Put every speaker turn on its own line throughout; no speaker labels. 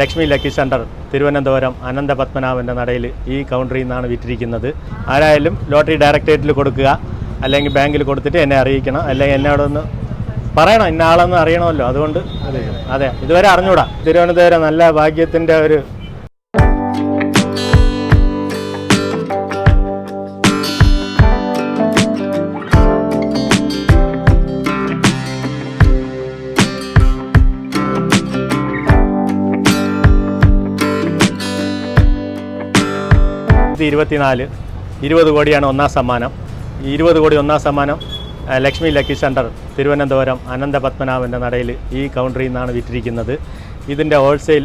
Lakshmi lucky centre Thiruvananthapuram അനന്തപത്മനാഭന്റെ നടയിൽ ഈ കൗണ്ടറിൽ നിന്നാണ് വിറ്റിരിക്കുന്നത്. ആരായാലും ലോട്ടറി ഡയറക്ടറേറ്റിൽ കൊടുക്കുക അല്ലെങ്കിൽ ബാങ്കിൽ കൊടുത്തിട്ട് എന്നെ അറിയിക്കണം. അല്ലെങ്കിൽ എന്നോട് ഒന്ന് പറയണം ഇന്ന ആളെന്ന് അറിയണമല്ലോ. അതുകൊണ്ട് അതെ ഇതുവരെ അറിഞ്ഞൂടാ. തിരുവനന്തപുരം നല്ല ഭാഗ്യത്തിന്റെ ഒരു ഇത് ഇരുപത്തിനാല് ഇരുപത് കോടിയാണ് ഒന്നാം സമ്മാനം. ഈ ഇരുപത് കോടി ഒന്നാം സമ്മാനം ലക്ഷ്മി ലക്കി സെന്റർ തിരുവനന്തപുരം അനന്തപത്മനാഭന്റെ നടയിൽ ഈ കൗണ്ടറിൽ നിന്നാണ് വിറ്റിരിക്കുന്നത്. ഇതിന്റെ ഹോൾസെയിൽ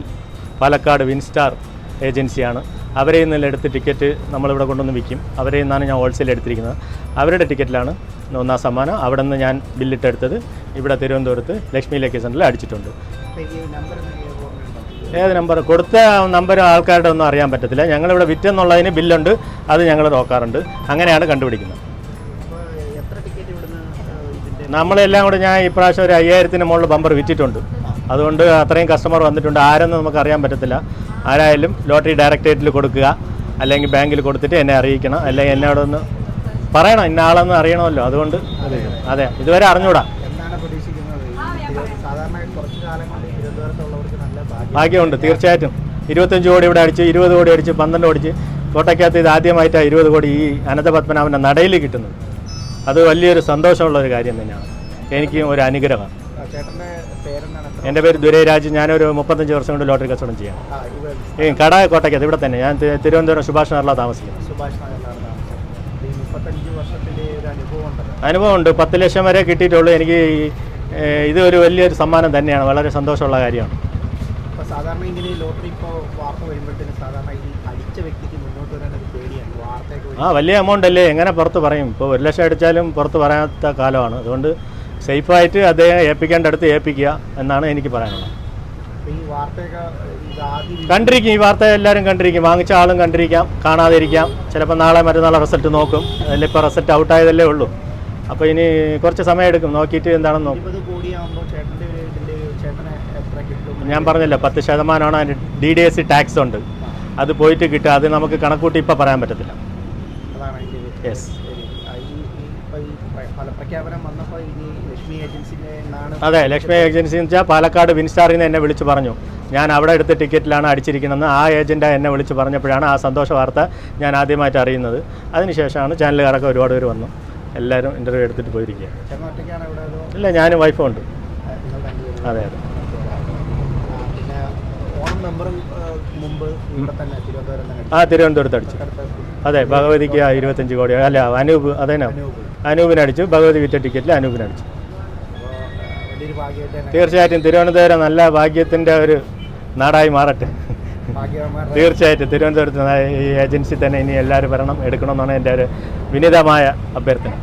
പാലക്കാട് വിൻസ്റ്റാർ ഏജൻസിയാണ്. അവരെ നിന്നെല്ലാം എടുത്ത് ടിക്കറ്റ് നമ്മളിവിടെ കൊണ്ടുവന്ന് വിൽക്കും. അവരെ നിന്നാണ് ഞാൻ ഹോൾസെയിൽ എടുത്തിരിക്കുന്നത്. അവരുടെ ടിക്കറ്റിലാണ് ഒന്നാം സമ്മാനം. അവിടെ നിന്ന് ഞാൻ ബില്ലിട്ടെടുത്തത് ഇവിടെ തിരുവനന്തപുരത്ത് ലക്ഷ്മി ലക്കി സെന്ററിൽ അടിച്ചിട്ടുണ്ട്. ഏത് നമ്പർ കൊടുത്ത നമ്പർ ആൾക്കാരുടെ ഒന്നും അറിയാൻ പറ്റത്തില്ല. ഞങ്ങളിവിടെ വിറ്റെന്നുള്ളതിന് ബില്ലുണ്ട്. അത് ഞങ്ങൾ നോക്കാറുണ്ട്. അങ്ങനെയാണ് കണ്ടുപിടിക്കുന്നത്. നമ്മളെല്ലാം കൂടെ ഞാൻ ഇപ്രാവശ്യം ഒരു അയ്യായിരത്തിന് മുകളിൽ ബമ്പർ വിറ്റിട്ടുണ്ട്. അതുകൊണ്ട് അത്രയും കസ്റ്റമർ വന്നിട്ടുണ്ട്. ആരെന്ന് നമുക്ക് അറിയാൻ പറ്റത്തില്ല. ആരായാലും ലോട്ടറി ഡയറക്ടറേറ്റിൽ കൊടുക്കുക. അല്ലെങ്കിൽ ബാങ്കിൽ കൊടുത്തിട്ട് എന്നെ അറിയിക്കണം. അല്ലെങ്കിൽ എന്നോടൊന്ന് പറയണം. ഇന്ന ആളെന്ന് അറിയണമല്ലോ. അതുകൊണ്ട് അതെ. ഇതുവരെ അറിഞ്ഞൂടാ.
സാധാരണ കുറച്ച് കാലം
ഭാഗ്യമുണ്ട് തീർച്ചയായിട്ടും. ഇരുപത്തഞ്ച് കോടി ഇവിടെ അടിച്ച് ഇരുപത് കോടി അടിച്ച് പന്ത്രണ്ട് അടിച്ച്. കോട്ടയ്ക്കകത്ത് ഇത് ആദ്യമായിട്ടാണ് ഇരുപത് കോടി ഈ അനന്തപത്മനാഭന്റെ നടയിൽ കിട്ടുന്നത്. അത് വലിയൊരു സന്തോഷമുള്ള ഒരു കാര്യം തന്നെയാണ്. എനിക്കും ഒരു അനുഗ്രഹമാണ് എന്റെ പേര് ദുരൈരാജ്. ഞാനൊരു മുപ്പത്തഞ്ച് വർഷം കൊണ്ട് ലോട്ടറി കച്ചവടം ചെയ്യാം. ഈ കട കോട്ടയ്ക്കകത്ത് ഇവിടെ തന്നെ. ഞാൻ തിരുവനന്തപുരം സുഭാഷ് നഗറിലാണ് താമസിക്കുന്നത്. അനുഭവമുണ്ട്. പത്ത് ലക്ഷം വരെ കിട്ടിയിട്ടുള്ളൂ. എനിക്ക് ഇത് ഒരു വലിയൊരു സമ്മാനം തന്നെയാണ്. വളരെ സന്തോഷമുള്ള കാര്യമാണ്.
അപ്പോൾ സാധാരണ ഇങ്ങനെ ലോട്ടറി ഇപ്പോൾ വാർത്ത വരുമ്പോഴത്തേന് സാധാരണ ഈ അടിച്ച വ്യക്തിക്ക് മുന്നോട്ട് വരാൻ ഒരു പേടിയാണ്. വാർത്തയൊക്കെ
ആ വലിയ എമൗണ്ട് അല്ലേ? എങ്ങനെ പുറത്ത് പറയും? ഇപ്പോൾ ഒരു ലക്ഷം അടിച്ചാലും പുറത്ത് പറയാത്ത കാലമാണ്. അതുകൊണ്ട് സേഫായിട്ട് അദ്ദേഹം ഏൽപ്പിക്കേണ്ട അടുത്ത് ഏൽപ്പിക്കുക എന്നാണ് എനിക്ക് പറയാനുള്ളത്.
ഈ വാർത്തയൊക്കെ
കണ്ടിരിക്കും. ഈ വാർത്ത എല്ലാവരും കണ്ടിരിക്കും. വാങ്ങിച്ച ആളും കണ്ടിരിക്കാം. കാണാതിരിക്കാം. ചിലപ്പോൾ നാളെ മറ്റന്നാളെ റിസൾട്ട് നോക്കും. അതിലിപ്പോൾ റിസൾട്ട് ഔട്ടായതല്ലേ ഉള്ളൂ. അപ്പോൾ ഇനി കുറച്ച് സമയം എടുക്കും നോക്കിയിട്ട് എന്താണെന്ന് നോക്കും. ഞാൻ പറഞ്ഞില്ല പത്ത് ശതമാനമാണ് അതിന് ഡി ഡി എസ് ടാക്സ് ഉണ്ട്. അത് പോയിട്ട് കിട്ടുക. അത് നമുക്ക് കണക്കൂട്ടി ഇപ്പോൾ പറയാൻ പറ്റത്തില്ല. യെസ് അതെ ലക്ഷ്മി ഏജൻസി എന്ന് വെച്ചാൽ പാലക്കാട് വിൻസ്റ്റാറിൽ നിന്ന് എന്നെ വിളിച്ച് പറഞ്ഞു. ഞാൻ അവിടെ എടുത്ത ടിക്കറ്റിലാണ് അടിച്ചിരിക്കുന്നതെന്ന് ആ ഏജന്റ് എന്നെ വിളിച്ച് പറഞ്ഞപ്പോഴാണ് ആ സന്തോഷ വാർത്ത ഞാൻ ആദ്യമായിട്ട് അറിയുന്നത്. അതിനുശേഷമാണ് ചാനലുകാരൊക്കെ ഒരുപാട് പേര് വന്നു. എല്ലാവരും ഇന്റർവ്യൂ എടുത്തിട്ട് പോയിരിക്കുക ഇല്ല ഞാനും വൈഫും ഉണ്ട്. അതെ അതെ.
ആ,
തിരുവനന്തപുരത്ത് അടിച്ചു. അതെ ഭഗവതിക്ക് ഇരുപത്തഞ്ച് കോടി. അല്ല അനൂപ് അതേനാ
അനൂപിനടിച്ചു
അനൂപിന് അടിച്ചു. ഭഗവതി വിറ്റ ടിക്കറ്റിൽ അനൂപിന് അടിച്ചു.
അപ്പോൾ വലിയൊരു ഭാഗ്യമായിട്ട് തന്നെ
തീർച്ചയായിട്ടും തിരുവനന്തപുരം നല്ല ഭാഗ്യത്തിന്റെ ഒരു നാടായി മാറട്ടെ. തീർച്ചയായിട്ടും. തിരുവനന്തപുരത്ത് ഈ ഏജൻസി തന്നെ ഇനി എല്ലാവരും വരണം എടുക്കണം എന്നാണ് എന്റെ ഒരു വിനീതമായ അഭ്യർത്ഥന.